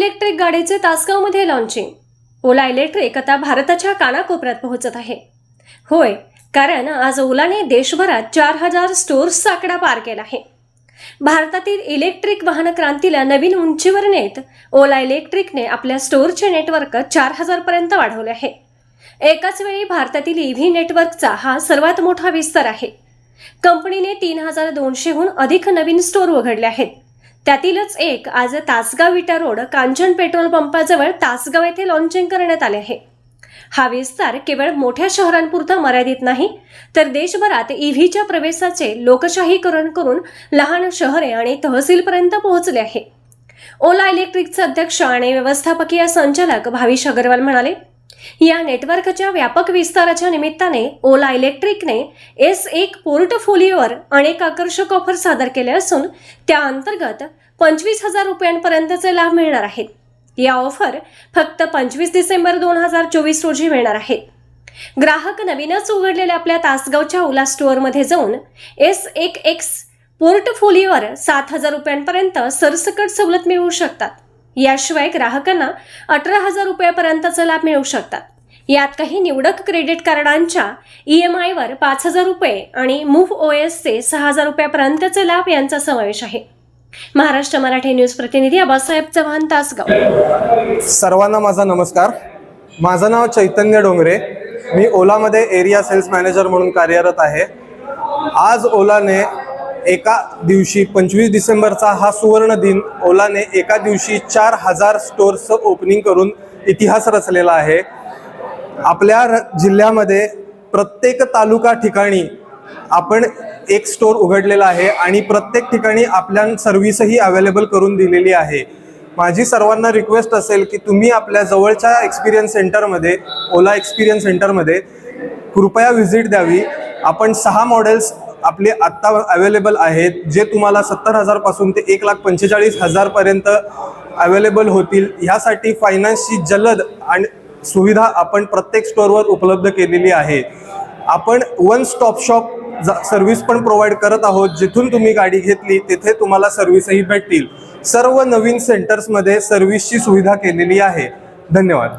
Electric गाडीचे तासगावमध्ये launching ओला electric आता भारताच्या कानाकोपऱ्यात पोहोचत आहे. होय कारण आज ओलाने देशभरात चार हजार स्टोअर्सचा आकडा पार केला आहे. भारतातील इलेक्ट्रिक वाहन क्रांतीला नवीन उंचीवर नेत ओला इलेक्ट्रिकने आपल्या स्टोअरचे नेटवर्क चार हजारपर्यंत वाढवले आहे. एकाच वेळी भारतातील ईव्ही नेटवर्कचा हा सर्वात मोठा विस्तार आहे. कंपनीने तीन हजार दोनशेहून अधिक नवीन स्टोअर उघडले आहेत. त्यातीलच एक आज तासगाव विटा रोड कांचन पेट्रोल पंपाजवळ तासगाव येथे लॉन्चिंग करण्यात आले आहे. हा विस्तार केवळ मोठ्या शहरांपुरता मर्यादित नाही तर देशभरात ईव्हीच्या प्रवेशाचे लोकशाहीकरण करून लहान शहरे आणि तहसीलपर्यंत पोहोचले आहे. ओला इलेक्ट्रिकचे अध्यक्ष आणि व्यवस्थापकीय संचालक भाविश अग्रवाल म्हणाले या नेटवर्कच्या व्यापक विस्ताराच्या निमित्ताने ओला इलेक्ट्रिकने एस एक पोर्टफोलिओवर अनेक आकर्षक ऑफर सादर केले असून त्या अंतर्गत पंचवीस हजार रुपयांपर्यंतचे लाभ मिळणार आहेत. या ऑफर फक्त पंचवीस डिसेंबर दोन हजार चोवीस रोजी मिळणार आहेत. ग्राहक नवीनच उघडलेल्या आपल्या तासगावच्या ओला स्टोअरमध्ये जाऊन एस एक एक्स पोर्टफोलिओवर सात हजार रुपयांपर्यंत सरसकट सवलत मिळवू शकतात. याशिवाय ग्राहकांना अठरा हजार रुपयापर्यंतचा लाभ मिळू शकतात. यात काही निवडक क्रेडिट कार्डांच्या ई एम आयवर पाच हजार रुपये आणि मूव्ह ओ एसचे सहा हजार रुपयापर्यंतचे लाभ यांचा समावेश आहे. महाराष्ट्र मराठी न्यूज प्रतिनिधी आबासाहेब चव्हाण तासगाव. सर्वांना माझा नमस्कार. माझं नाव चैतन्य डोंगरे. मी ओलामध्ये एरिया सेल्स मॅनेजर म्हणून कार्यरत आहे. आज ओलाने एका दिवशी पंचवीस डिसेंबरचा हा सुवर्ण दिन ओलाने एका दिवशी चार हजार स्टोअर्सचं ओपनिंग करून इतिहास रचलेला आहे. आपल्या र- जिल्ह्यामध्ये प्रत्येक तालुका ठिकाणी आपण एक स्टोअर उघडलेला आहे आणि प्रत्येक ठिकाणी आपल्या सर्व्हिसही अवेलेबल करून दिलेली आहे. माझी सर्वांना रिक्वेस्ट असेल की तुम्ही आपल्या जवळच्या एक्सपिरियन्स सेंटरमध्ये ओला एक्सपिरियन्स सेंटरमध्ये कृपया व्हिजिट द्यावी. आपण सहा मॉडेल्स आपले आत्ता अवेलेबल आहेत जे तुम्हाला सत्तर हजारपासून ते एक लाख पंचेचाळीस हजारपर्यंत अवेलेबल होतील. ह्यासाठी फायनान्सची जलद आणि सुविधा आपण प्रत्येक स्टोअरवर उपलब्ध केलेली आहे. आपण वन स्टॉप शॉप सर्व्हिस पण प्रोव्हाइड करत आहोत. जिथून तुम्ही गाडी घेतली तिथे तुम्हाला सर्व्हिसही भेटतील. सर्व नवीन सेंटर्समध्ये सर्व्हिसची सुविधा केलेली आहे. धन्यवाद.